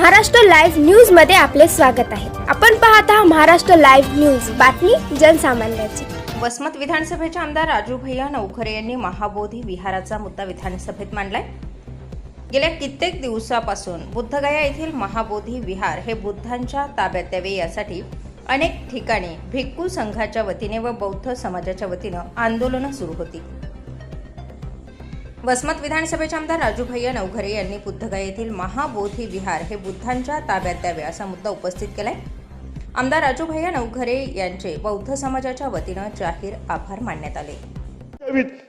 Maharashtra live न्यूजमध्ये आपले स्वागत आहे. आपण पाहत आहात महाराष्ट्र लाईव्ह न्यूज. बातमी जनसामान्याची. वसमत विधानसभेचे आमदार राजू भैया नवखरे यांनी महाबोधी विहाराचा मुद्दा विधानसभेत मांडलाय. गेल्या कित्येक दिवसापासून बुद्धगया येथील महाबोधी विहार हे बुद्धांच्या ताब्यात यावे यासाठी अनेक ठिकाणी भिक्खू संघाच्या वतीने व बौद्ध समाजाच्या वतीनं आंदोलनं सुरू होती. वसमत विधानसभेचे आमदार राजूभैया नवघरे यांनी बुद्धगया येथील महाबोधी विहार हे बुद्धांच्या ताब्यात द्यावे असा मुद्दा उपस्थित केलाय. आमदार राजूभैया नवघरे यांचे बौद्ध समाजाच्या वतीनं जाहीर आभार मानण्यात आले.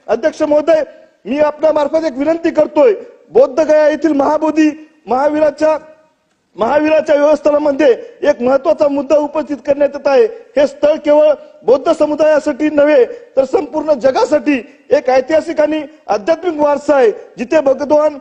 अध्यक्ष महोदय मी आपल्या मार्फत एक विनंती करतोय. बौद्ध गया येथील महाबोधी महावीराच्या महावीराच्या व्यवस्थानामध्ये एक महत्त्वाचा मुद्दा उपस्थित करण्यात येत आहे. हे स्थळ केवळ बौद्ध समुदायासाठी नव्हे तर संपूर्ण जगासाठी एक ऐतिहासिक आणि आध्यात्मिक वारसा आहे जिथे भगवान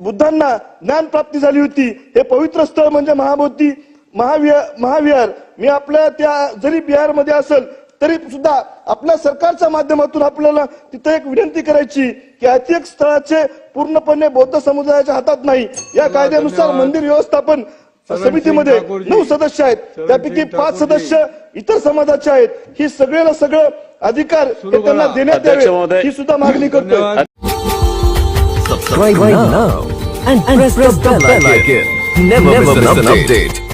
बुद्धांना ज्ञान प्राप्ती झाली होती. हे पवित्र स्थळ म्हणजे महाबोधी महाविहार महाविहार. मी आपल्या त्या जरी बिहारमध्ये असेल तरी सुद्धा आपल्या सरकारच्या माध्यमातून आपल्याला तिथे एक विनंती करायची की ऐतिहासिक स्थळाचे पूर्णपणे बौद्ध समुदायाच्या हातात नाही. या कायद्यानुसार मंदिर व्यवस्थापन समितीमध्ये नऊ सदस्य आहेत. त्यापैकी पाच सदस्य इतर समाजाचे आहेत. ही सगळ्याला सगळं अधिकार त्यांना देण्यात यावे. ही सुद्धा मागणी करतोय. subscribe right now and, press, the bell icon. Never, miss an update.